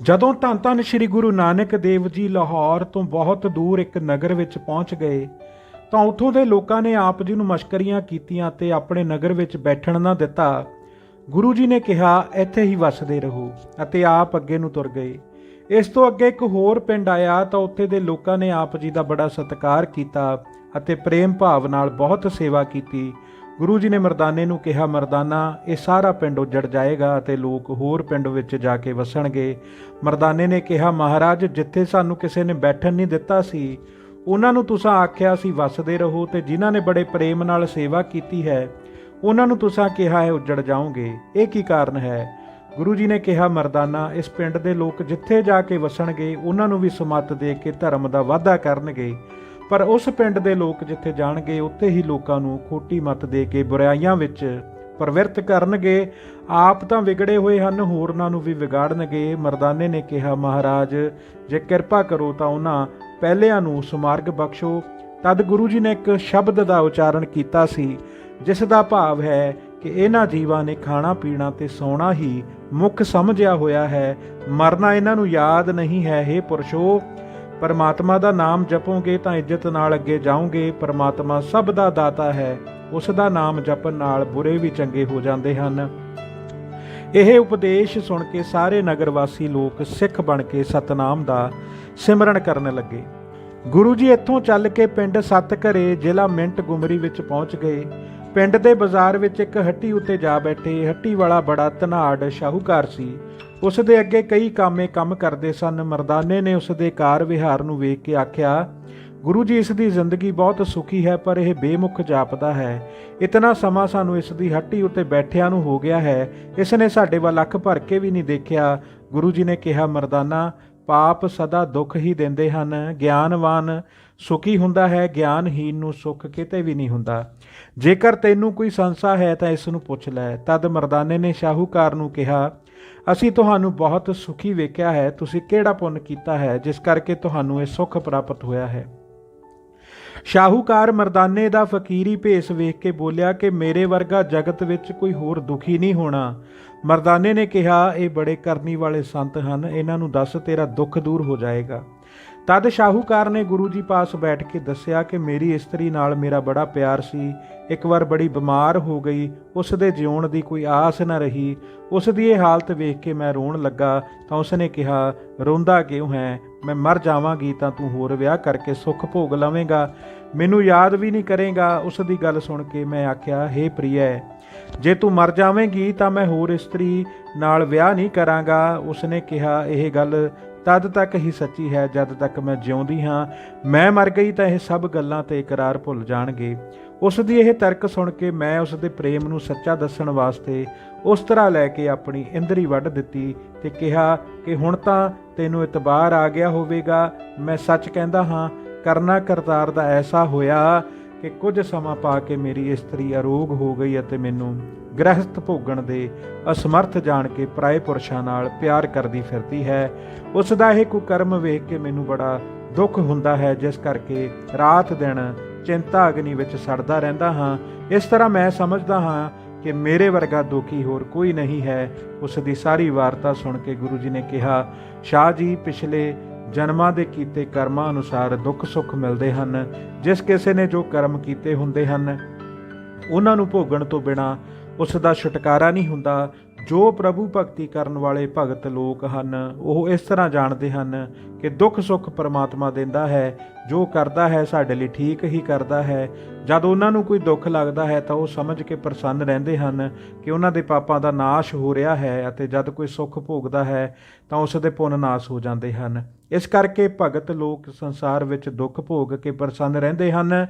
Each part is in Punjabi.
ਜਦੋਂ ਧੰਨ ਧੰਨ ਸ੍ਰੀ ਗੁਰੂ ਨਾਨਕ ਦੇਵ ਜੀ ਲਾਹੌਰ ਤੋਂ ਬਹੁਤ ਦੂਰ ਇੱਕ ਨਗਰ ਵਿੱਚ ਪਹੁੰਚ ਗਏ, ਤਾਂ ਉੱਥੋਂ ਦੇ ਲੋਕਾਂ ਨੇ ਆਪ ਜੀ ਨੂੰ ਮਸ਼ਕਰੀਆਂ ਕੀਤੀਆਂ ਤੇ ਆਪਣੇ ਨਗਰ ਵਿੱਚ ਬੈਠਣ ਨਾ ਦਿੱਤਾ। ਗੁਰੂ ਜੀ ਨੇ ਕਿਹਾ, ਇੱਥੇ ਹੀ ਵਸਦੇ ਰਹੋ ਅਤੇ ਆਪ ਅੱਗੇ ਨੂੰ ਤੁਰ ਗਏ। ਇਸ ਤੋਂ ਅੱਗੇ ਇੱਕ ਹੋਰ ਪਿੰਡ ਆਇਆ, ਤਾਂ ਉੱਥੇ ਦੇ ਲੋਕਾਂ ਨੇ ਆਪ ਜੀ ਦਾ ਬੜਾ ਸਤਿਕਾਰ ਕੀਤਾ ਅਤੇ ਪ੍ਰੇਮ ਭਾਵ ਨਾਲ ਬਹੁਤ ਸੇਵਾ ਕੀਤੀ। ਗੁਰੂ ਜੀ ਨੇ ਮਰਦਾਨੇ ਨੂੰ ਕਿਹਾ, ਮਰਦਾਨਾ, ਇਹ ਸਾਰਾ ਪਿੰਡ ਉੱਜੜ ਜਾਏਗਾ ਅਤੇ ਲੋਕ ਹੋਰ ਪਿੰਡ ਵਿੱਚ ਜਾ ਕੇ ਵਸਣਗੇ। ਮਰਦਾਨੇ ਨੇ ਕਿਹਾ, ਮਹਾਰਾਜ, ਜਿੱਥੇ ਸਾਨੂੰ ਕਿਸੇ ਨੇ ਬੈਠਣ ਨਹੀਂ ਦਿੱਤਾ ਸੀ, ਉਹਨਾਂ ਨੂੰ ਤੁਸੀਂ ਆਖਿਆ ਸੀ ਵਸਦੇ ਰਹੋ ਤੇ ਜਿਨ੍ਹਾਂ ਨੇ ਬੜੇ ਪ੍ਰੇਮ ਨਾਲ ਸੇਵਾ ਕੀਤੀ ਹੈ, ਉਹਨਾਂ ਨੂੰ ਤੁਸੀਂ ਕਿਹਾ ਹੈ ਉੱਜੜ ਜਾਓਗੇ। ਇਹ ਕੀ ਕਾਰਨ ਹੈ? ਗੁਰੂ ਜੀ ਨੇ ਕਿਹਾ, ਮਰਦਾਨਾ, ਇਸ ਪਿੰਡ ਦੇ ਲੋਕ ਜਿੱਥੇ ਜਾ ਕੇ ਵਸਣਗੇ, ਉਹਨਾਂ ਨੂੰ ਵੀ ਸਮੱਤ ਦੇ ਕੇ ਧਰਮ ਦਾ ਵਾਅਦਾ ਕਰਨਗੇ। ਪਰ ਉਸ ਪਿੰਡ ਦੇ ਲੋਕ ਜਿੱਥੇ ਜਾਣਗੇ, ਉੱਥੇ ਹੀ ਲੋਕਾਂ ਨੂੰ ਖੋਟੀ ਮਤ ਦੇ ਕੇ ਬੁਰਾਈਆਂ ਵਿੱਚ ਪ੍ਰਵਿਰਤ ਕਰਨਗੇ। ਆਪ ਤਾਂ ਵਿਗੜੇ ਹੋਏ ਹਨ, ਹੋਰਨਾਂ ਨੂੰ ਵੀ ਵਿਗਾੜਨਗੇ। ਮਰਦਾਨੇ ਨੇ ਕਿਹਾ, ਮਹਾਰਾਜ, ਜੇ ਕਿਰਪਾ ਕਰੋ ਤਾਂ ਉਹਨਾਂ ਪਹਿਲਿਆਂ ਨੂੰ ਸਮਾਰਗ ਬਖਸ਼ੋ। ਤਦ ਗੁਰੂ ਜੀ ਨੇ ਇੱਕ ਸ਼ਬਦ ਦਾ ਉਚਾਰਨ ਕੀਤਾ ਸੀ, ਜਿਸ ਦਾ ਭਾਵ ਹੈ ਕਿ ਇਹਨਾਂ ਜੀਵਾਂ ਨੇ ਖਾਣਾ ਪੀਣਾ ਤੇ ਸੌਣਾ ਹੀ ਮੁੱਖ ਸਮਝਿਆ ਹੋਇਆ ਹੈ। ਮਰਨਾ ਇਹਨਾਂ ਨੂੰ ਯਾਦ ਨਹੀਂ ਹੈ हे ਪੁਰਸ਼ੋ ਪਰਮਾਤਮਾ ਦਾ ਨਾਮ ਜਪੋਗੇ ਤਾਂ ਇੱਜ਼ਤ ਨਾਲ ਅੱਗੇ ਜਾਓਗੇ, ਪਰਮਾਤਮਾ ਸਭ ਦਾ ਦਾਤਾ ਹੈ, ਉਸ ਦਾ ਨਾਮ ਜਪਣ ਨਾਲ ਬੁਰੇ ਵੀ ਚੰਗੇ ਹੋ ਜਾਂਦੇ ਹਨ। ਇਹ ਉਪਦੇਸ਼ ਸੁਣ ਕੇ ਸਾਰੇ ਨਗਰ ਵਾਸੀ ਲੋਕ ਸਿੱਖ ਬਣ ਕੇ ਸਤਨਾਮ ਦਾ ਸਿਮਰਨ ਕਰਨ ਲੱਗੇ। ਗੁਰੂ ਜੀ ਇੱਥੋਂ ਚੱਲ ਕੇ ਪਿੰਡ ਸੱਤ ਘਰੇ ਜ਼ਿਲ੍ਹਾ ਮਿੰਟ ਗੁਮਰੀ ਵਿੱਚ ਪਹੁੰਚ ਗਏ। ਪਿੰਡ ਦੇ ਬਾਜ਼ਾਰ ਵਿੱਚ ਇੱਕ ਹੱਟੀ ਉੱਤੇ ਜਾ ਬੈਠੇ, ਹੱਟੀ ਵਾਲਾ ਬੜਾ ਧਨਾੜ ਸ਼ਾਹੂਕਾਰ ਸੀ। ਉਸ ਦੇ ਅੱਗੇ ਕਈ ਕਾਮੇ ਕੰਮ ਕਰਦੇ ਸਨ। ਮਰਦਾਨੇ ਨੇ ਉਸ ਦੇ ਕਾਰ ਵਿਹਾਰ ਨੂੰ ਵੇਖ ਕੇ ਆਖਿਆ, ਗੁਰੂ ਜੀ, ਇਸ ਦੀ ਜ਼ਿੰਦਗੀ ਬਹੁਤ ਸੁਖੀ ਹੈ, ਪਰ ਇਹ ਬੇਮੁਖ ਜਾਪਦਾ ਹੈ। ਇਤਨਾ ਸਮਾਂ ਸਾਨੂੰ ਇਸ ਦੀ ਹੱਟੀ ਉੱਤੇ ਬੈਠਿਆਂ ਨੂੰ ਹੋ ਗਿਆ ਹੈ। ਇਸ ਨੇ ਸਾਡੇ ਵੱਲ ਅੱਖ ਭਰ ਕੇ ਵੀ ਨਹੀਂ ਦੇਖਿਆ। ਗੁਰੂ ਜੀ ਨੇ ਕਿਹਾ, ਮਰਦਾਨਾ, ਪਾਪ ਸਦਾ ਦੁੱਖ ਹੀ ਦਿੰਦੇ ਹਨ। ਗਿਆਨਵਾਨ ਸੁਖੀ ਹੁੰਦਾ ਹੈ ਗਿਆਨਹੀਨ ਨੂੰ ਸੁੱਖ ਕਿਤੇ ਵੀ ਨਹੀਂ ਹੁੰਦਾ। ਜੇਕਰ ਤੈਨੂੰ ਕੋਈ ਸੰਸਾ ਹੈ ਤਾਂ ਇਸ ਨੂੰ ਪੁੱਛ ਲੈ। ਤਦ ਮਰਦਾਨੇ ਨੇ ਸ਼ਾਹੂਕਾਰ ਨੂੰ ਕਿਹਾ ਅਸੀਂ ਤੁਹਾਨੂੰ ਬਹੁਤ ਸੁਖੀ ਵੇਖਿਆ ਹੈ, ਤੁਸੀਂ ਕਿਹੜਾ ਪੁੰਨ ਕੀਤਾ ਹੈ, ਜਿਸ ਕਰਕੇ ਤੁਹਾਨੂੰ ਇਹ ਸੁੱਖ ਪ੍ਰਾਪਤ ਹੋਇਆ ਹੈ। ਸ਼ਾਹੂਕਾਰ ਮਰਦਾਨੇ ਦਾ ਫਕੀਰੀ ਭੇਸ ਵੇਖ ਕੇ ਬੋਲਿਆ ਕਿ ਮੇਰੇ ਵਰਗਾ ਜਗਤ ਵਿੱਚ ਕੋਈ ਹੋਰ ਦੁਖੀ ਨਹੀਂ ਹੋਣਾ। ਮਰਦਾਨੇ ਨੇ ਕਿਹਾ, ਇਹ ਬੜੇ ਕਰਨੀ ਵਾਲੇ ਸੰਤ ਹਨ, ਇਹਨਾਂ ਨੂੰ ਦੱਸ ਤੇਰਾ ਦੁੱਖ ਦੂਰ ਹੋ ਜਾਏਗਾ। ਤਦ ਸ਼ਾਹੂਕਾਰ ਨੇ ਗੁਰੂ ਜੀ ਪਾਸ ਬੈਠ ਕੇ ਦੱਸਿਆ ਕਿ ਮੇਰੀ ਇਸਤਰੀ ਨਾਲ ਮੇਰਾ ਬੜਾ ਪਿਆਰ ਸੀ। ਇੱਕ ਵਾਰ ਬੜੀ ਬਿਮਾਰ ਹੋ ਗਈ। ਉਸ ਦੇ ਜਿਉਣ ਦੀ ਕੋਈ ਆਸ ਨਾ ਰਹੀ। ਉਸ ਦੀ ਇਹ ਹਾਲਤ ਵੇਖ ਕੇ ਮੈਂ ਰੋਣ ਲੱਗਾ। ਤਾਂ ਉਸ ਨੇ ਕਿਹਾ, ਰੋਂਦਾ ਕਿਉਂ ਹੈ? ਮੈਂ ਮਰ ਜਾਵਾਂਗੀ ਤਾਂ ਤੂੰ ਹੋਰ ਵਿਆਹ ਕਰਕੇ ਸੁੱਖ ਭੋਗ ਲਵੇਂਗਾ। ਮੈਨੂੰ ਯਾਦ ਵੀ ਨਹੀਂ ਕਰੇਗਾ। ਉਸ ਦੀ ਗੱਲ ਸੁਣ ਕੇ ਮੈਂ ਆਖਿਆ, ਹੇ ਪ੍ਰਿਯ, ਜੇ ਤੂੰ ਮਰ ਜਾਵੇਂਗੀ ਤਾਂ ਮੈਂ ਹੋਰ ਇਸਤਰੀ ਨਾਲ ਵਿਆਹ ਨਹੀਂ ਕਰਾਂਗਾ। ਉਸਨੇ ਕਿਹਾ, ਇਹ ਗੱਲ ਤਦ ਤੱਕ ਹੀ ਸੱਚੀ ਹੈ, ਜਦ ਤੱਕ ਮੈਂ ਜਿਉਂਦੀ ਹਾਂ। ਮੈਂ ਮਰ ਗਈ ਤਾਂ ਇਹ ਸਭ ਗੱਲਾਂ ਤੇ ਇਕਰਾਰ ਭੁੱਲ ਜਾਣਗੇ। ਉਸ ਦੀ ਇਹ ਤਰਕ ਸੁਣ ਕੇ ਮੈਂ ਉਸ ਦੇ ਪ੍ਰੇਮ ਨੂੰ ਸੱਚਾ ਦੱਸਣ ਵਾਸਤੇ ਉਸ ਤਰ੍ਹਾਂ ਲੈ ਕੇ ਆਪਣੀ ਇੰਦਰੀ ਵੱਢ ਦਿੱਤੀ ਤੇ ਕਿਹਾ ਕਿ ਹੁਣ ਤਾਂ ਤੈਨੂੰ ਇਤਬਾਰ ਆ ਗਿਆ ਹੋਵੇਗਾ। ਮੈਂ ਸੱਚ ਕਹਿੰਦਾ ਹਾਂ, ਕਰਨਾ ਕਰਤਾਰ ਦਾ ਐਸਾ ਹੋਇਆ ਕਿ ਕੁਝ ਸਮਾਂ ਪਾ ਕੇ ਮੇਰੀ ਇਸਤਰੀ ਅਰੋਗ ਹੋ ਗਈ ਅਤੇ ਮੈਨੂੰ ਗ੍ਰਹਿਸਥ ਭੋਗਣ ਦੇ ਅਸਮਰਥ ਜਾਣ ਕੇ ਪਰਾਏ ਪੁਰਸ਼ਾਂ ਨਾਲ ਪਿਆਰ ਕਰਦੀ ਫਿਰਦੀ ਹੈ। ਉਸ ਦਾ ਇਹ ਕੁਕਰਮ ਵੇਖ ਕੇ ਮੈਨੂੰ ਬੜਾ ਦੁੱਖ ਹੁੰਦਾ ਹੈ, ਜਿਸ ਕਰਕੇ ਰਾਤ ਦਿਨ ਚਿੰਤਾ ਅਗਨੀ ਵਿੱਚ ਸੜਦਾ ਰਹਿੰਦਾ ਹਾਂ। ਇਸ ਤਰ੍ਹਾਂ ਮੈਂ ਸਮਝਦਾ ਹਾਂ ਕਿ ਮੇਰੇ ਵਰਗਾ ਦੁਖੀ ਹੋਰ ਕੋਈ ਨਹੀਂ ਹੈ। ਉਸ ਦੀ ਸਾਰੀ ਵਾਰਤਾ ਸੁਣ ਕੇ ਗੁਰੂ ਜੀ ਨੇ ਕਿਹਾ, ਸ਼ਾਹ ਜੀ, ਪਿਛਲੇ ਜਨਮਾਂ ਦੇ ਕੀਤੇ ਕਰਮਾਂ ਅਨੁਸਾਰ ਦੁੱਖ ਸੁੱਖ ਮਿਲਦੇ ਹਨ। ਜਿਸ ਕਿਸੇ ਨੇ ਜੋ ਕਰਮ ਕੀਤੇ ਹੁੰਦੇ ਹਨ, ਉਹਨਾਂ ਨੂੰ ਭੋਗਣ ਤੋਂ ਬਿਨਾ ਉਸ ਦਾ ਛੁਟਕਾਰਾ ਨਹੀਂ ਹੁੰਦਾ। ਜੋ ਪ੍ਰਭੂ ਭਗਤੀ ਕਰਨ ਵਾਲੇ ਭਗਤ ਲੋਕ ਹਨ, ਉਹ ਇਸ ਤਰ੍ਹਾਂ ਜਾਣਦੇ ਹਨ ਕਿ ਦੁੱਖ ਸੁੱਖ ਪਰਮਾਤਮਾ ਦਿੰਦਾ ਹੈ, ਜੋ ਕਰਦਾ ਹੈ ਸਾਡੇ ਲਈ ਠੀਕ ਹੀ ਕਰਦਾ ਹੈ। ਜਦ ਉਹਨਾਂ ਨੂੰ ਕੋਈ ਦੁੱਖ ਲੱਗਦਾ ਹੈ, ਤਾਂ ਉਹ ਸਮਝ ਕੇ ਪ੍ਰਸੰਨ ਰਹਿੰਦੇ ਹਨ ਕਿ ਉਹਨਾਂ ਦੇ ਪਾਪਾਂ ਦਾ ਨਾਸ਼ ਹੋ ਰਿਹਾ ਹੈ ਅਤੇ ਜਦ ਕੋਈ ਸੁੱਖ ਭੋਗਦਾ ਹੈ, ਤਾਂ ਉਸ ਦੇ ਪੁੰਨ ਨਾਸ਼ ਹੋ ਜਾਂਦੇ ਹਨ। ਇਸ ਕਰਕੇ ਭਗਤ ਲੋਕ ਸੰਸਾਰ ਵਿੱਚ ਦੁੱਖ ਭੋਗ ਕੇ ਪ੍ਰਸੰਨ ਰਹਿੰਦੇ ਹਨ।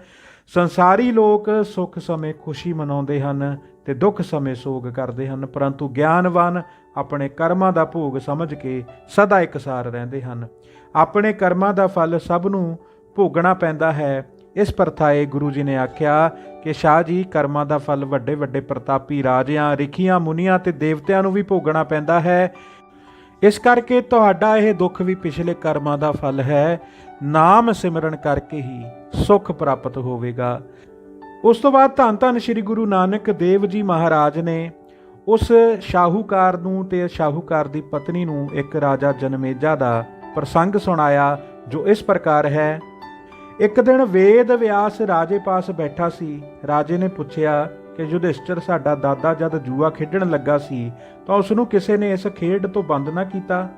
ਸੰਸਾਰੀ ਲੋਕ ਸੁੱਖ ਸਮੇਂ ਖੁਸ਼ੀ ਮਨਾਉਂਦੇ ਹਨ। ਤੇ ਦੁੱਖ ਸਮੇਂ ਸੋਗ ਕਰਦੇ ਹਨ, ਪਰੰਤੂ ਗਿਆਨਵਾਨ ਆਪਣੇ ਕਰਮਾਂ ਦਾ ਭੋਗ ਸਮਝ ਕੇ ਸਦਾ ਇਕਸਾਰ ਰਹਿੰਦੇ ਹਨ। ਆਪਣੇ ਕਰਮਾਂ ਦਾ ਫਲ ਸਭ ਨੂੰ ਭੋਗਣਾ ਪੈਂਦਾ ਹੈ। ਇਸ ਪਰਥਾਏ ਗੁਰੂ ਜੀ ਨੇ ਆਖਿਆ ਕਿ ਸ਼ਾਹ ਜੀ, ਕਰਮਾਂ ਦਾ ਫਲ ਵੱਡੇ ਵੱਡੇ ਪ੍ਰਤਾਪੀ ਰਾਜਿਆਂ, ਰਿਖੀਆਂ, ਮੁਨੀਆਂ ਤੇ ਦੇਵਤਿਆਂ ਨੂੰ ਵੀ ਭੋਗਣਾ ਪੈਂਦਾ ਹੈ। ਇਸ ਕਰਕੇ ਤੁਹਾਡਾ ਇਹ ਦੁੱਖ ਵੀ ਪਿਛਲੇ ਕਰਮਾਂ ਦਾ ਫਲ ਹੈ। ਨਾਮ ਸਿਮਰਨ ਕਰਕੇ ਹੀ ਸੁੱਖ ਪ੍ਰਾਪਤ ਹੋਵੇਗਾ। ਉਸ ਤੋਂ ਬਾਅਦ ਧੰਨ ਧੰਨ ਸ੍ਰੀ ਗੁਰੂ ਨਾਨਕ ਦੇਵ ਜੀ ਮਹਾਰਾਜ ਨੇ ਉਸ ਸ਼ਾਹੂਕਾਰ ਨੂੰ ਤੇ ਸ਼ਾਹੂਕਾਰ ਦੀ ਪਤਨੀ ਨੂੰ ਇੱਕ ਰਾਜਾ ਜਨਮੇਜਾ ਦਾ ਪ੍ਰਸੰਗ ਸੁਣਾਇਆ, ਜੋ ਇਸ ਪ੍ਰਕਾਰ ਹੈ। ਇੱਕ ਦਿਨ ਵੇਦ ਵਿਆਸ ਰਾਜੇ ਪਾਸ ਬੈਠਾ ਸੀ। ਰਾਜੇ ਨੇ ਪੁੱਛਿਆ ਕਿ, ਯੁਧਿਸ਼ਟਰ, ਸਾਡਾ ਦਾਦਾ ਜਦ ਜੂਆ ਖੇਡਣ ਲੱਗਾ ਸੀ, ਤਾਂ ਉਸ ਨੂੰ ਕਿਸੇ ਨੇ ਇਸ ਖੇਡ ਤੋਂ ਬੰਦ ਨਾ ਕੀਤਾ?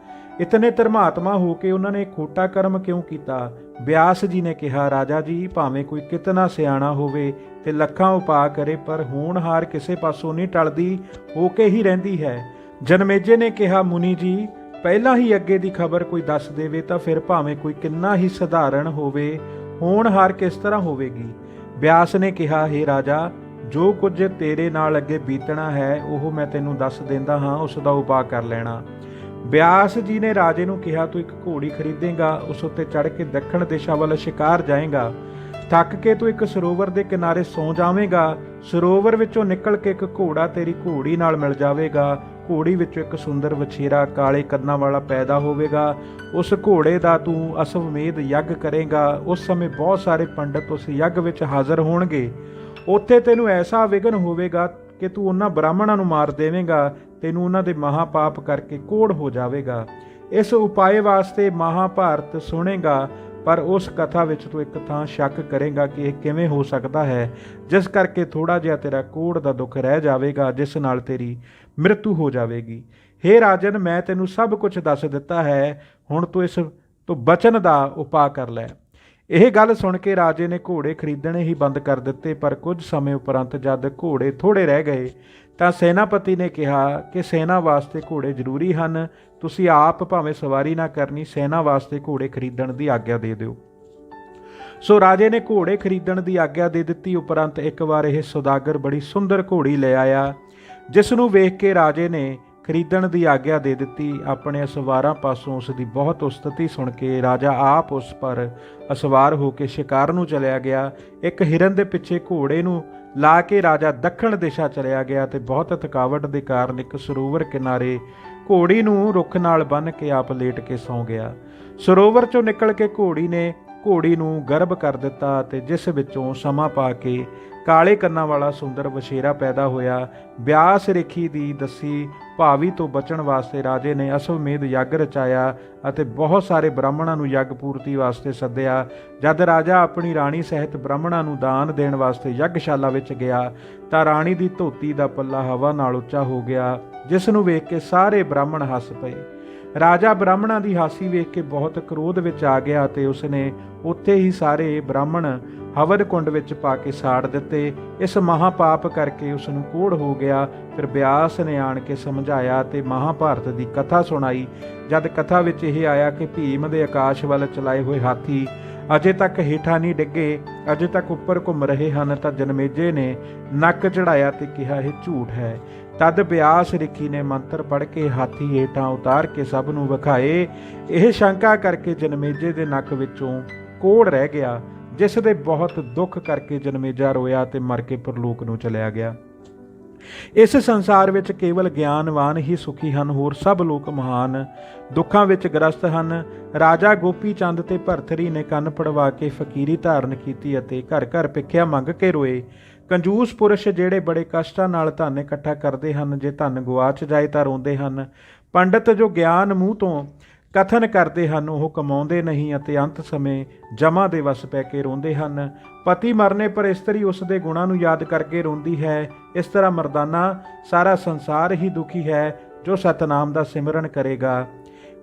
ਇਤਨੇ ਧਰਮਾਤਮਾ ਹੋ ਕੇ ਉਹਨਾਂ ਨੇ ਖੋਟਾ ਕਰਮ ਕਿਉਂ ਕੀਤਾ? ਵਿਆਸ ਜੀ ਨੇ ਕਿਹਾ, ਰਾਜਾ ਜੀ, ਭਾਵੇਂ ਕੋਈ ਕਿਤਨਾ ਸਿਆਣਾ ਹੋਵੇ ਤੇ ਲੱਖਾਂ ਉਪਾਅ ਕਰੇ, ਪਰ ਹੋਣਹਾਰ ਕਿਸੇ ਪਾਸੋਂ ਨਹੀਂ ਟਲਦੀ ਹੋ ਕੇ ਹੀ ਰਹਿੰਦੀ ਹੈ। ਜਨਮੇਜੇ ਨੇ ਕਿਹਾ, ਮੁਨੀ ਜੀ, ਪਹਿਲਾਂ ਹੀ ਅੱਗੇ ਦੀ ਖਬਰ ਕੋਈ ਦੱਸ ਦੇਵੇ ਤਾਂ ਫਿਰ ਭਾਵੇਂ ਕੋਈ ਕਿੰਨਾ ਹੀ ਸਧਾਰਨ ਹੋਵੇ ਹੋਣਹਾਰ ਕਿਸ ਤਰ੍ਹਾਂ ਹੋਵੇਗੀ? ਬਿਆਸ ਨੇ ਕਿਹਾ हे ਰਾਜਾ, ਜੋ ਕੁਝ ਤੇਰੇ ਨਾਲ ਅੱਗੇ ਬੀਤਣਾ ਹੈ, ਉਹ ਮੈਂ ਤੈਨੂੰ ਦੱਸ ਦਿੰਦਾ ਹਾਂ, ਉਸ ਦਾ ਉਪਾਅ ਕਰ ਲੈਣਾ। ਬਿਆਸ ਜੀ ਨੇ ਰਾਜੇ ਨੂੰ ਕਿਹਾ, ਤੂੰ ਇੱਕ ਘੋੜੀ ਖਰੀਦੇਗਾ, ਉਸ ਉੱਤੇ ਚੜ੍ਹ ਕੇ ਦੱਖਣ ਦਿਸ਼ਾ ਵੱਲ ਸ਼ਿਕਾਰ ਜਾਏਗਾ। ਥੱਕ ਕੇ ਤੂੰ ਇੱਕ ਸਰੋਵਰ ਦੇ ਕਿਨਾਰੇ ਸੌ ਜਾਵੇਂਗਾ। ਸਰੋਵਰ ਵਿੱਚੋਂ ਨਿਕਲ ਕੇ ਇੱਕ ਘੋੜਾ ਤੇਰੀ ਘੋੜੀ ਨਾਲ ਮਿਲ ਜਾਵੇਗਾ। ਘੋੜੀ ਵਿੱਚੋਂ ਇੱਕ ਸੁੰਦਰ ਵਛੇਰਾ ਕਾਲੇ ਕੰਨਾਂ ਵਾਲਾ ਪੈਦਾ ਹੋਵੇਗਾ। ਉਸ ਘੋੜੇ ਦਾ ਤੂੰ ਅਸਵਮੇਧ ਯੱਗ ਕਰੇਗਾ। ਉਸ ਸਮੇਂ ਬਹੁਤ ਸਾਰੇ ਪੰਡਤ ਉਸ ਯੱਗ ਵਿੱਚ ਹਾਜ਼ਰ ਹੋਣਗੇ। ਉੱਥੇ ਤੈਨੂੰ ਐਸਾ ਵਿਗਨ ਹੋਵੇਗਾ ਕਿ ਤੂੰ ਉਹਨਾਂ ਬ੍ਰਾਹਮਣਾਂ ਨੂੰ ਮਾਰ ਦੇਵੇਂਗਾ। ਤੈਨੂੰ ਉਹਨਾਂ ਦੇ ਮਹਾਪਾਪ ਕਰਕੇ ਕੋੜ ਹੋ ਜਾਵੇਗਾ। ਇਸ ਉਪਾਏ ਵਾਸਤੇ ਮਹਾਭਾਰਤ ਸੁਣੇਗਾ। ਪਰ ਉਸ ਕਥਾ ਵਿੱਚ ਤੂੰ ਇੱਕ ਥਾਂ ਸ਼ੱਕ ਕਰੇਗਾ ਕਿ ਇਹ ਕਿਵੇਂ ਹੋ ਸਕਦਾ ਹੈ। ਜਿਸ ਕਰਕੇ ਥੋੜਾ ਜਿਹਾ ਤੇਰਾ ਕੋੜ ਦਾ ਦੁੱਖ ਰਹਿ ਜਾਵੇਗਾ, ਜਿਸ ਨਾਲ ਤੇਰੀ ਮ੍ਰਿਤੂ ਹੋ ਜਾਵੇਗੀ। हे ਰਾਜਨ, ਮੈਂ ਤੈਨੂੰ ਸਭ ਕੁਝ ਦੱਸ ਦਿੱਤਾ ਹੈ। ਹੁਣ ਤੂੰ ਇਸ ਤੋਂ ਬਚਨ ਦਾ ਉਪਾਅ ਕਰ ਲੈ। ਇਹ ਗੱਲ ਸੁਣ ਕੇ ਰਾਜੇ ਨੇ ਘੋੜੇ ਖਰੀਦਣੇ ਹੀ ਬੰਦ ਕਰ ਦਿੱਤੇ, ਪਰ ਕੁਝ ਸਮੇਂ ਉਪਰੰਤ ਜਦ ਘੋੜੇ ਥੋੜੇ ਰਹਿ ਗਏ ਤਾਂ ਸੈਨਾਪਤੀ ਨੇ ਕਿਹਾ ਕਿ ਸੈਨਾ ਵਾਸਤੇ ਘੋੜੇ ਜ਼ਰੂਰੀ ਹਨ। ਤੁਸੀਂ ਆਪ ਭਾਵੇਂ ਸਵਾਰੀ ਨਾ ਕਰਨੀ, ਸੈਨਾ ਵਾਸਤੇ ਘੋੜੇ ਖਰੀਦਣ ਦੀ ਆਗਿਆ ਦੇ ਦਿਓ। ਸੋ ਰਾਜੇ ਨੇ ਘੋੜੇ ਖਰੀਦਣ ਦੀ ਆਗਿਆ ਦੇ ਦਿੱਤੀ। ਉਪਰੰਤ ਇੱਕ ਵਾਰ ਇਹ ਸੌਦਾਗਰ ਬੜੀ ਸੁੰਦਰ ਘੋੜੀ ਲੈ ਆਇਆ ਜਿਸ ਨੂੰ ਵੇਖ ਕੇ ਰਾਜੇ ਨੇ ਖਰੀਦਣ ਦੀ ਆਗਿਆ ਦੇ ਦਿੱਤੀ, ਆਪਣੇ ਅਸਵਾਰਾਂ ਪਾਸੋਂ ਉਸ ਦੀ ਬਹੁਤ ਉਸਤਤੀ ਸੁਣ ਕੇ ਰਾਜਾ ਆਪ ਉਸ ਪਰ ਅਸਵਾਰ ਹੋ ਕੇ ਸ਼ਿਕਾਰ ਨੂੰ ਚਲਿਆ ਗਿਆ। ਇੱਕ ਹਿਰਨ ਦੇ ਪਿੱਛੇ ਘੋੜੇ ਨੂੰ ਲਾ ਕੇ ਰਾਜਾ ਦੱਖਣ ਦਿਸ਼ਾ ਚਲਿਆ ਗਿਆ ਤੇ ਬਹੁਤ ਥਕਾਵਟ ਦੇ ਕਾਰਨ ਇੱਕ ਸਰੋਵਰ ਕਿਨਾਰੇ ਘੋੜੀ ਨੂੰ ਰੁੱਖ ਨਾਲ ਬੰਨ੍ਹ ਕੇ ਆਪ ਲੇਟ ਕੇ ਸੌਂ ਗਿਆ। ਸਰੋਵਰ ਚੋਂ ਨਿਕਲ ਕੇ ਘੋੜੀ ਨੇ ਘੋੜੀ ਨੂੰ ਗਰਭ ਕਰ ਦਿੱਤਾ ਤੇ ਜਿਸ ਵਿੱਚੋਂ ਸਮਾਂ ਪਾ ਕੇ ਕਾਲੇ ਕੰਨਾਂ ਵਾਲਾ ਸੁੰਦਰ ਵਛੇਰਾ ਪੈਦਾ ਹੋਇਆ, ਬਿਆਸ ਰੇਖੀ ਦੀ ਦੱਸੀ ਭਾਵੀ ਤੋਂ ਬਚਣ ਵਾਸਤੇ ਰਾਜੇ ਨੇ ਅਸਵਮੇਧ ਯੱਗ ਰਚਾਇਆ ਅਤੇ ਬਹੁਤ ਸਾਰੇ ਬ੍ਰਾਹਮਣਾਂ ਨੂੰ ਯੱਗ ਪੂਰਤੀ ਵਾਸਤੇ ਸੱਦਿਆ, ਜਦ ਰਾਜਾ ਆਪਣੀ ਰਾਣੀ ਸਹਿਤ ਬ੍ਰਾਹਮਣਾਂ ਨੂੰ ਦਾਨ ਦੇਣ ਵਾਸਤੇ ਯੱਗਸ਼ਾਲਾ ਵਿੱਚ ਗਿਆ, ਤਾਂ ਰਾਣੀ ਦੀ ਧੋਤੀ ਦਾ ਪੱਲਾ ਹਵਾ ਨਾਲ ਉੱਚਾ ਹੋ ਗਿਆ, ਜਿਸ ਨੂੰ ਵੇਖ ਕੇ ਸਾਰੇ ਬ੍ਰਾਹਮਣ ਹੱਸ ਪਏ। ਰਾਜਾ ਬ੍ਰਾਹਮਣਾਂ ਦੀ ਹਾਸੀ ਵੇਖ ਕੇ ਬਹੁਤ ਕ੍ਰੋਧ ਵਿੱਚ ਆ ਗਿਆ ਤੇ ਉਸਨੇ ਉੱਥੇ ਹੀ ਸਾਰੇ ਬ੍ਰਾਹਮਣ ਹਵਨ ਕੁੰਡ ਵਿੱਚ ਪਾ ਕੇ ਸਾੜ ਦਿੱਤੇ। ਇਸ ਮਹਾਪਾਪ ਕਰਕੇ ਉਸ ਨੂੰ ਕੋੜ ਹੋ ਗਿਆ। ਫਿਰ ਬਿਆਸ ਨੇ ਆਣ ਕੇ ਸਮਝਾਇਆ ਤੇ ਮਹਾਭਾਰਤ ਦੀ ਕਥਾ ਸੁਣਾਈ। ਜਦ ਕਥਾ ਵਿੱਚ ਇਹ ਆਇਆ ਕਿ ਭੀਮ ਦੇ ਆਕਾਸ਼ ਵੱਲ ਚਲਾਏ ਹੋਏ ਹਾਥੀ ਅਜੇ ਤੱਕ ਹੇਠਾਂ ਨਹੀਂ ਡਿੱਗੇ, ਅਜੇ ਤੱਕ ਉੱਪਰ ਘੁੰਮ ਰਹੇ ਹਨ ਤਾਂ ਜਨਮੇਜੇ ਨੇ ਨੱਕ ਚੜਾਇਆ ਤੇ ਕਿਹਾ, ਇਹ ਝੂਠ ਹੈ। ਤਦ ਬਿਆਸ ਰਿਖੀ ਨੇ ਮੰਤਰ ਪੜ੍ਹ ਕੇ ਹਾਥੀ ਹੇਠਾਂ ਉਤਾਰ ਕੇ ਸਭ ਨੂੰ ਵਿਖਾਏ। ਇਹ ਸ਼ੰਕਾ ਕਰਕੇ ਜਨਮੇਜੇ ਦੇ ਨੱਕ ਵਿੱਚੋਂ ਕੋੜ ਰਹਿ ਗਿਆ, ਜਿਸ ਦੇ ਬਹੁਤ ਦੁੱਖ ਕਰਕੇ ਜਨਮੇਜਾ ਰੋਇਆ ਤੇ ਮਰ ਕੇ ਪਰਲੋਕ ਨੂੰ ਚਲਿਆ ਗਿਆ। ਇਸ ਸੰਸਾਰ ਵਿੱਚ ਕੇਵਲ ਗਿਆਨਵਾਨ ਹੀ ਸੁਖੀ ਹਨ, ਹੋਰ ਸਭ ਲੋਕ ਮਹਾਨ। ਦੁੱਖਾਂ ਵਿੱਚ ਗ੍ਰਸਤ ਹਨ। ਰਾਜਾ ਗੋਪੀ ਚੰਦ ਤੇ ਭਰਥਰੀ ਨੇ ਕੰਨ ਪੜਵਾ ਕੇ ਫਕੀਰੀ ਧਾਰਨ ਕੀਤੀ ਅਤੇ ਘਰ ਘਰ ਭਿੱਖਿਆ ਮੰਗ ਕੇ ਰੋਏ। ਕੰਜੂਸ ਪੁਰਸ਼ ਜਿਹੜੇ ਬੜੇ ਕਸ਼ਟਾਂ ਨਾਲ ਧਨ ਇਕੱਠਾ ਕਰਦੇ ਹਨ, ਜੇ ਧਨ ਗਵਾਚ ਜਾਏ ਤਾਂ ਰੋਂਦੇ ਹਨ। ਪੰਡਤ ਜੋ ਗਿਆਨ ਮੂੰਹ ਤੋਂ ਕਥਨ ਕਰਦੇ ਹਨ, ਉਹ ਕਮਾਉਂਦੇ ਨਹੀਂ ਅਤੇ ਅੰਤ ਸਮੇਂ ਜਮਾ ਦੇ ਵਸ ਪੈ ਕੇ ਰੋਂਦੇ ਹਨ। ਪਤੀ ਮਰਨੇ ਪਰ ਇਸਤਰੀ ਉਸ ਦੇ ਗੁਣਾਂ ਨੂੰ ਯਾਦ ਕਰਕੇ ਰੋਂਦੀ ਹੈ। ਇਸ ਤਰ੍ਹਾਂ ਮਰਦਾਨਾ, ਸਾਰਾ ਸੰਸਾਰ ਹੀ ਦੁਖੀ ਹੈ, ਜੋ ਸਤਨਾਮ ਦਾ ਸਿਮਰਨ ਕਰੇਗਾ।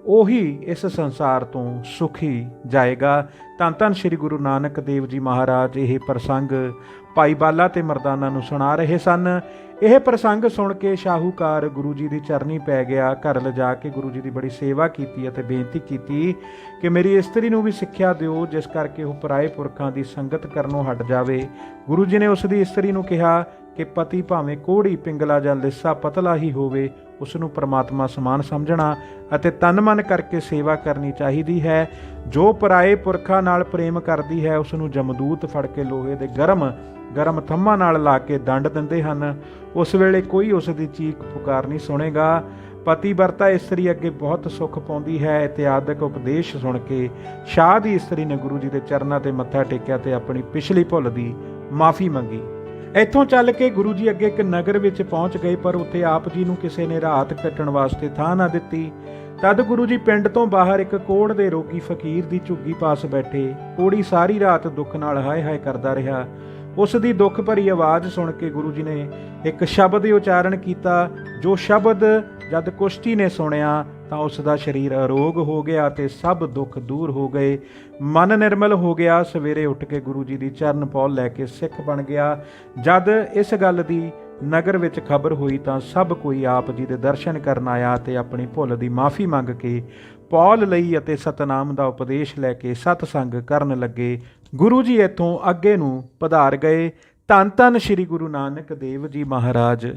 ਉਹੀ ਇਸ ਸੰਸਾਰ ਤੋਂ ਸੁਖੀ ਜਾਏਗਾ। ਤਾਂ ਧੰਨ ਸ੍ਰੀ ਗੁਰੂ ਨਾਨਕ ਦੇਵ ਜੀ ਮਹਾਰਾਜ, ਇਹ ਪ੍ਰਸੰਗ ਭਾਈ ਬਾਲਾ ਤੇ ਮਰਦਾਨਾ ਨੂੰ ਸੁਣਾ ਰਹੇ ਸਨ। ਇਹ ਪ੍ਰਸੰਗ ਸੁਣ ਕੇ ਸ਼ਾਹੂਕਾਰ ਗੁਰੂ ਜੀ ਦੀ ਚਰਨੀ ਪੈ ਗਿਆ। ਘਰ ਲਿਜਾ ਕੇ ਗੁਰੂ ਜੀ ਦੀ ਬੜੀ ਸੇਵਾ ਕੀਤੀ ਅਤੇ ਬੇਨਤੀ ਕੀਤੀ ਕਿ ਮੇਰੀ ਇਸਤਰੀ ਨੂੰ ਵੀ ਸਿੱਖਿਆ ਦਿਓ, ਜਿਸ ਕਰਕੇ ਉਹ ਪਰਾਏ ਪੁਰਖਾਂ ਦੀ ਸੰਗਤ ਕਰਨੋਂ ਹਟ ਜਾਵੇ। ਗੁਰੂ ਜੀ ਨੇ ਉਸ ਦੀ ਇਸਤਰੀ ਨੂੰ ਕਿਹਾ ਕਿ ਪਤੀ ਭਾਵੇਂ ਕੋੜੀ, ਪਿੰਗਲਾ ਜਾਂ ਲਿੱਸਾ ਪਤਲਾ ਹੀ ਹੋਵੇ ਉਸ ਨੂੰ ਪ੍ਰਮਾਤਮਾ ਸਮਾਨ ਸਮਝਣਾ ਅਤੇ ਤਨ ਮਨ ਕਰਕੇ ਸੇਵਾ ਕਰਨੀ ਚਾਹੀਦੀ ਹੈ। ਜੋ ਪਰਾਏ ਪੁਰਖਾਂ ਨਾਲ ਪ੍ਰੇਮ ਕਰਦੀ ਹੈ ਉਸ ਨੂੰ ਜਮਦੂਤ ਫੜ ਕੇ ਲੋਹੇ ਦੇ ਗਰਮ ਗਰਮ ਥੰਮਾਂ ਨਾਲ ਲਾ ਕੇ ਦੰਡ ਦਿੰਦੇ ਹਨ। ਉਸ ਵੇਲੇ ਕੋਈ ਉਸ ਦੀ ਚੀਕ ਪੁਕਾਰ ਨਹੀਂ ਸੁਣੇਗਾ। ਪਤੀ ਵਰਤਾ ਇਸਤਰੀ ਅੱਗੇ ਬਹੁਤ ਸੁੱਖ ਪਾਉਂਦੀ ਹੈ ਇਤਿਆਦਿਕ ਉਪਦੇਸ਼ ਸੁਣ ਕੇ ਸ਼ਾਹ ਦੀ ਇਸਤਰੀ ਨੇ ਗੁਰੂ ਜੀ ਦੇ ਚਰਨਾਂ ਤੇ ਮੱਥਾ ਟੇਕਿਆ ਤੇ ਆਪਣੀ ਪਿਛਲੀ ਭੁੱਲ ਦੀ ਮਾਫੀ ਮੰਗੀ। ਇੱਥੋਂ ਚੱਲ ਕੇ ਗੁਰੂ ਜੀ ਅੱਗੇ ਇੱਕ ਨਗਰ ਵਿੱਚ ਪਹੁੰਚ ਗਏ, ਪਰ ਉੱਥੇ ਆਪ ਜੀ ਨੂੰ ਕਿਸੇ ਨੇ ਰਾਤ ਕੱਟਣ ਵਾਸਤੇ ਥਾਂ ਨਾ ਦਿੱਤੀ। ਤਦ ਗੁਰੂ ਜੀ ਪਿੰਡ ਤੋਂ ਬਾਹਰ ਇੱਕ ਕੋੜ ਦੇ ਰੋਗੀ ਫਕੀਰ ਦੀ ਝੁੱਗੀ ਪਾਸ ਬੈਠੇ। ਕੋੜੀ ਸਾਰੀ ਰਾਤ ਦੁੱਖ ਨਾਲ ਹਾਏ ਹਾਏ ਕਰਦਾ ਰਿਹਾ। ਉਸ ਦੀ ਦੁੱਖ ਭਰੀ ਆਵਾਜ਼ ਸੁਣ ਕੇ ਗੁਰੂ ਜੀ ਨੇ ਇੱਕ ਸ਼ਬਦ ਉਚਾਰਨ ਕੀਤਾ, ਜੋ ਸ਼ਬਦ ਜਦ ਕੁਸ਼ਤੀ ਨੇ ਸੁਣਿਆ ਤਾਂ ਉਸ ਦਾ ਸਰੀਰ ਅਰੋਗ ਹੋ ਗਿਆ ਤੇ ਸਭ ਦੁੱਖ ਦੂਰ ਹੋ ਗਏ। ਮਨ ਨਿਰਮਲ ਹੋ ਗਿਆ। ਸਵੇਰੇ ਉੱਠ ਕੇ ਗੁਰੂ ਜੀ ਦੀ ਚਰਨ ਪੌਲ ਲੈ ਕੇ ਸਿੱਖ ਬਣ ਗਿਆ। ਜਦ ਇਸ ਗੱਲ ਦੀ ਨਗਰ ਵਿੱਚ ਖਬਰ ਹੋਈ ਤਾਂ ਸਭ ਕੋਈ ਆਪ ਜੀ ਦੇ ਦਰਸ਼ਨ ਕਰਨ ਆਇਆ ਤੇ ਆਪਣੀ ਭੁੱਲ ਦੀ ਮਾਫੀ ਮੰਗ ਕੇ ਪੌਲ ਲਈ ਅਤੇ ਸਤਨਾਮ ਦਾ ਉਪਦੇਸ਼ ਲੈ ਕੇ ਸਤਸੰਗ ਕਰਨ ਲੱਗੇ। ਗੁਰੂ ਜੀ ਇੱਥੋਂ ਅੱਗੇ ਨੂੰ ਪਧਾਰ ਗਏ। ਧੰਨ ਧੰਨ ਸ੍ਰੀ ਗੁਰੂ ਨਾਨਕ ਦੇਵ ਜੀ ਮਹਾਰਾਜ।